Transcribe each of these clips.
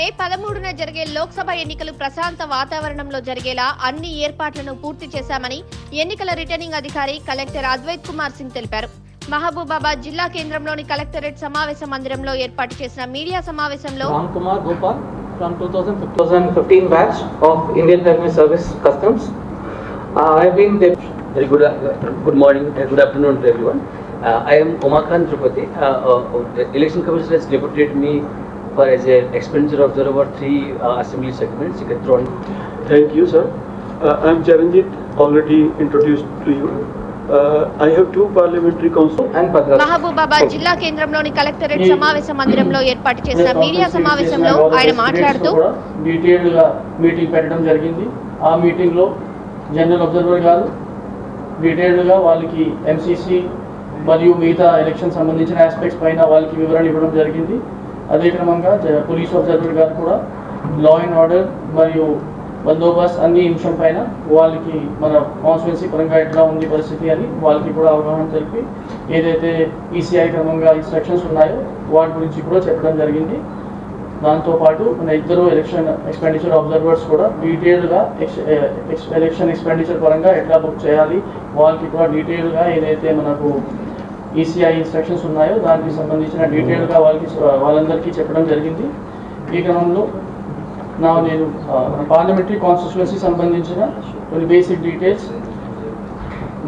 మే పదమూడున జరిగే లోక్సభ ఎన్నికలు ప్రశాంత వాతావరణంలో జరిగేలా అన్ని ఏర్పాట్లను పూర్తి చేశామని ఎన్నికల రిటర్నింగ్ అధికారి కలెక్టర్ అద్వైత్ కుమార్ సింగ్ తెలిపారు. మహబూబాబాద్ జిల్లా కేంద్రంలోని కలెక్టరేట్ సమావేశ మందిరంలో ఏర్పాటు చేసిన మీడియా సమావేశంలో Uh, I am Omakhan Trupati, uh, uh, uh, election commissioner has deputed me for as a expenditure observer over three uh, assembly segments. You can throw in. Thank you, sir. Uh, I'm Charanjit, already introduced to you. Uh, I have two parliamentary council. and Padras. Mahabubabad జిల్లా కేంద్రంలోని collectorate సమావేశ మందిరంలో ఏర్పాటు చేసిన media సమావేశంలో ఆయన మాట్లాడుతూ డీటెయిల్డ్గా మీటింగ్ పెట్టడం జరిగింది ఆ మీటింగ్లో జనరల్ అబ్జర్వర్ గారు డీటెయిల్డ్గా వాళ్ళకి ఎంసీసీ మరియు మిగతా ఎలక్షన్ సంబంధించిన ఆస్పెక్ట్స్ పైన వాళ్ళకి వివరణ ఇవ్వడం జరిగింది అదే క్రమంగా జ- పోలీస్ అబ్జర్వర్ గారు కూడా లా అండ్ ఆర్డర్ మరియు బందోబస్త్ అన్ని అంశం పైన వాళ్ళకి మన కాన్స్టిట్యున్సీ పరంగా ఎట్లా ఉంది పరిస్థితి అని వాళ్ళకి కూడా అవగాహన తెలిపి ఏదైతే ఈసీఐ క్రమంగా ఇన్స్ట్రక్షన్స్ ఉన్నాయో వాటి గురించి కూడా చెప్పడం జరిగింది. దాంతో పాటు మన ఇద్దరు ఎలక్షన్ ఎక్స్పెండిచర్ అబ్జర్వర్స్ కూడా డీటెయిల్గా ఎలక్షన్ ఎక్స్పెండిచర్ పరంగా ఎట్లా బుక్ చేయాలి వాళ్ళకి కూడా డీటెయిల్గా ఏదైతే మనకు ఈసీఐ ఇన్స్ట్రక్షన్స్ ఉన్నాయో దానికి సంబంధించిన డీటెయిల్గా వాళ్ళకి వాళ్ళందరికీ చెప్పడం జరిగింది. ఈ క్రమంలో నా నేను పార్లమెంటరీ కాన్స్టిట్యువెన్సీ సంబంధించిన కొన్ని బేసిక్ డీటెయిల్స్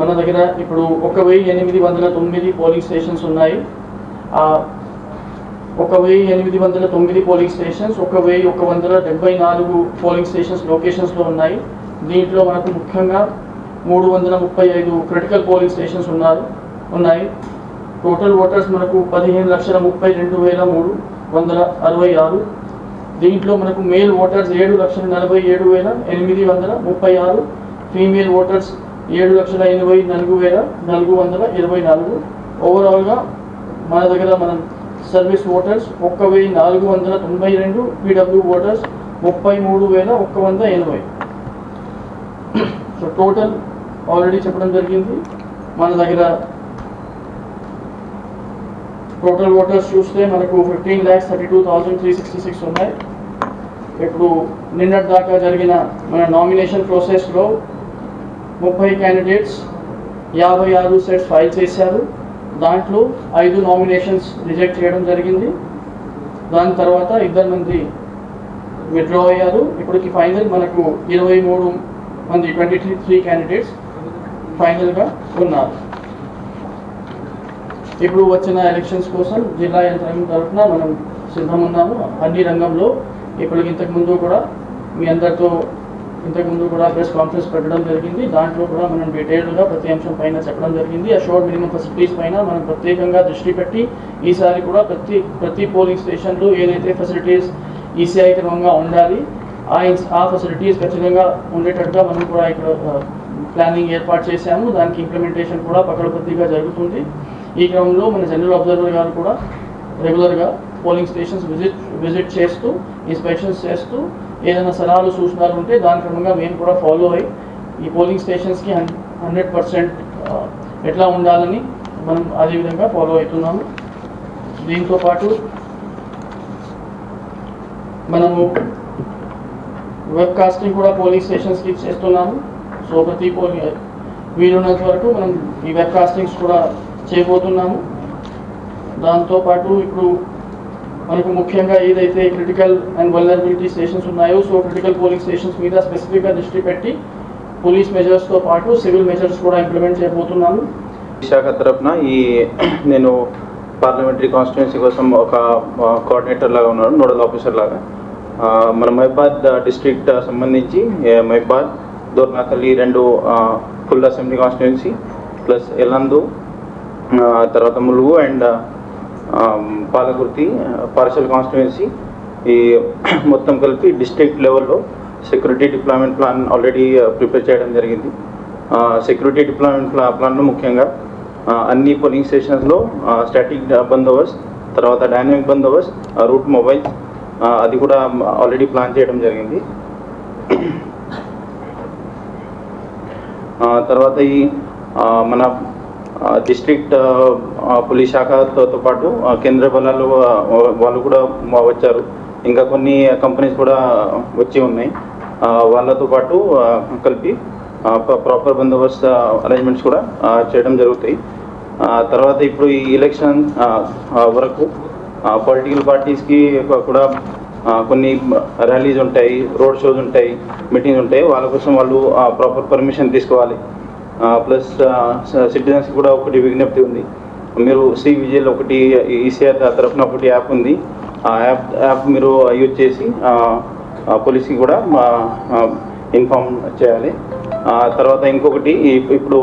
మన దగ్గర ఇప్పుడు ఒక వెయ్యి ఎనిమిది వందల తొమ్మిది పోలింగ్ స్టేషన్స్ ఉన్నాయి. ఆ ఒక వెయ్యి ఎనిమిది వందల తొమ్మిది పోలింగ్ స్టేషన్స్ ఒక వెయ్యి ఒక వందల డెబ్బై నాలుగు పోలింగ్ స్టేషన్స్ లొకేషన్స్లో ఉన్నాయి. దీంట్లో మనకు ముఖ్యంగా మూడు వందల ముప్పై ఐదు క్రిటికల్ పోలింగ్ స్టేషన్స్ ఉన్నారు ఉన్నాయి. టోటల్ ఓటర్స్ మనకు పదిహేను లక్షల ముప్పై రెండు వేల మూడు వందల అరవై ఆరు. దీంట్లో మనకు మేల్ ఓటర్స్ ఏడు లక్షల నలభై ఏడు వేల ఎనిమిది వందల ముప్పై ఆరు. ఫీమేల్ ఓటర్స్ ఏడు లక్షల ఎనభై నాలుగు వేల నాలుగు వందల ఇరవై నాలుగు. ఓవరాల్గా మన దగ్గర మనం సర్వీస్ ఓటర్స్ ఒక్క వెయ్యి నాలుగు వందల తొంభై రెండు. పీడబ్ల్యూ ఓటర్స్ ముప్పై మూడు వేల ఒక్క వంద ఎనభై. సో టోటల్ ఆల్రెడీ చెప్పడం జరిగింది. మన దగ్గర టోటల్ ఓటర్స్ చూస్తే మనకు fifteen lakhs thirty two thousand three sixty six ఉన్నాయి. ఇప్పుడు నిన్నటి దాకా జరిగిన మన నామినేషన్ ప్రాసెస్లో ముప్పై క్యాండిడేట్స్ యాభై ఆరు సెట్స్ ఫైల్ చేశారు. దాంట్లో ఐదు నామినేషన్స్ రిజెక్ట్ చేయడం జరిగింది. దాని తర్వాత ఇద్దరు మంది విత్డ్రా అయ్యారు. ఇప్పటికి ఫైనల్ మనకు ఇరవై మూడు మంది ట్వంటీ త్రీ త్రీ క్యాండిడేట్స్ ఫైనల్గా ఉన్నారు. ఇప్పుడు వచ్చిన ఎలక్షన్స్ కోసం జిల్లా యంత్రాంగం తరఫున మనం సిద్ధం ఉన్నాము అన్ని రంగంలో ఇప్పటికి ఇంతకుముందు కూడా మీ అందరితో ఇంతకు ముందు కూడా ప్రెస్ కాన్ఫరెన్స్ పెట్టడం జరిగింది. దాంట్లో కూడా మనం డీటెయిల్డ్గా ప్రతి అంశం పైన చెప్పడం జరిగింది. అషోర్డ్ మినిమం ఫెసిలిటీస్ పైన మనం ప్రత్యేకంగా దృష్టి పెట్టి ఈసారి కూడా ప్రతి ప్రతి పోలింగ్ స్టేషన్లో ఏదైతే ఫెసిలిటీస్ ఈసీఐ క్రమంగా ఉండాలి ఆ ఆ ఫెసిలిటీస్ ఖచ్చితంగా ఉండేటట్టుగా మనం కూడా ఇక్కడ ప్లానింగ్ ఏర్పాటు చేశాము. దానికి ఇంప్లిమెంటేషన్ కూడా పకడబద్దిగా జరుగుతుంది. ఈ క్రమంలో మన జనరల్ అబ్జర్వర్ గారు కూడా రెగ్యులర్గా పోలింగ్ స్టేషన్స్ విజిట్ విజిట్ చేస్తూ ఇన్స్పెక్షన్స్ చేస్తూ ఏదైనా సలహాలు సూచనలు ఉంటే దాని క్రమంగా మేము కూడా ఫాలో అయ్యి ఈ పోలింగ్ స్టేషన్స్కి హండ్రెడ్ పర్సెంట్ ఎట్లా ఉండాలని మనం అదే విధంగా ఫాలో అవుతున్నాము. దీంతో పాటు మనము వెబ్ కాస్టింగ్ కూడా పోలింగ్ స్టేషన్స్కి చేస్తున్నాము. సో ప్రతి పోలింగ్ వీలున్నంత వరకు మనం ఈ వెబ్ కాస్టింగ్స్ కూడా చేయబోతున్నాము. దాంతోపాటు ఇప్పుడు మనకు ముఖ్యంగా ఏదైతే క్రిటికల్ అండ్ వల్నరబిలిటీ స్టేషన్స్ ఉన్నాయో సో క్రిటికల్ పోలింగ్ స్టేషన్స్ మీద స్పెసిఫిక్గా దృష్టి పెట్టి పోలీస్ మెజర్స్తో పాటు సివిల్ మెజర్స్ కూడా ఇంప్లిమెంట్ చేయబోతున్నాము. విశాఖ తరఫున ఈ నేను పార్లమెంటరీ కాన్స్టిట్యున్సీ కోసం ఒక కోఆర్డినేటర్ లాగా ఉన్నాను నోడల్ ఆఫీసర్ లాగా. మన మహిబాద్ డిస్ట్రిక్ట్ సంబంధించి మహిబాద్ దోర్నాకల్ రెండు full assembly constituency plus Yellandu తర్వాత Mulugu and Palakurthi partial constituency ఈ మొత్తం కలిపి డిస్ట్రిక్ట్ లెవెల్లో security deployment plan already prepare చేయడం జరిగింది. సెక్యూరిటీ డిప్లాయ్మెంట్ ప్లా ప్లాన్లో ముఖ్యంగా అన్ని పోలింగ్ స్టేషన్స్లో స్టాటిక్ బందోబస్త్ తర్వాత డైనమిక్ బందోబస్త్ రూట్ మొబైల్ అది కూడా ఆల్రెడీ ప్లాన్ చేయడం జరిగింది. తర్వాత ఈ మన డిస్ట్రిక్ట్ పోలీస్ శాఖతో పాటు కేంద్ర బలాలు వాళ్ళు కూడా వచ్చారు. ఇంకా కొన్ని కంపెనీస్ కూడా వచ్చి ఉన్నాయి. వాళ్ళతో పాటు కలిపి ప్రాపర్ బందోబస్తు అరేంజ్మెంట్స్ కూడా చేయడం జరుగుతాయి. తర్వాత ఇప్పుడు ఈ ఎలక్షన్ వరకు పొలిటికల్ పార్టీస్కి కూడా కొన్ని ర్యాలీస్ ఉంటాయి రోడ్ షోస్ ఉంటాయి మీటింగ్స్ ఉంటాయి. వాళ్ళ కోసం వాళ్ళు ప్రాపర్ పర్మిషన్ తీసుకోవాలి. ప్లస్ సిటిజన్స్ కూడా ఒకటి విజ్ఞప్తి ఉంది. మీరు సి విజిల్ ఒకటి ఈసీఆర్ తరఫున ఒకటి యాప్ ఉంది. ఆ యాప్ యాప్ మీరు యూజ్ చేసి పోలీస్కి కూడా ఇన్ఫామ్ చేయాలి. తర్వాత ఇంకొకటి ఇప్పుడు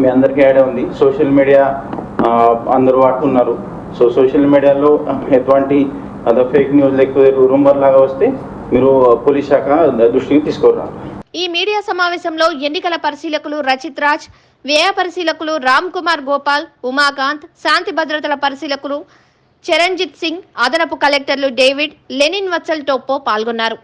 మీ అందరికీ ఐడియా ఉంది. సోషల్ మీడియా అందరూ వాడుతున్నారు సో సోషల్ మీడియాలో ఎటువంటి అదే ఫేక్ న్యూస్ లేకపోతే రూమర్ లాగా వస్తే మీరు పోలీస్ శాఖ దృష్టికి తీసుకురావాలి. ఈ మీడియా సమావేశంలో ఎన్నికల పరిశీలకులు రచిత్ రాజ్ వ్యయ పరిశీలకులు రామ్ కుమార్ గోపాల్ ఉమాకాంత్ శాంతి భద్రతల పరిశీలకులు చరణ్జిత్ సింగ్ అదనపు కలెక్టర్లు డేవిడ్ లెనిన్ వత్సల్ టోప్పో పాల్గొన్నారు.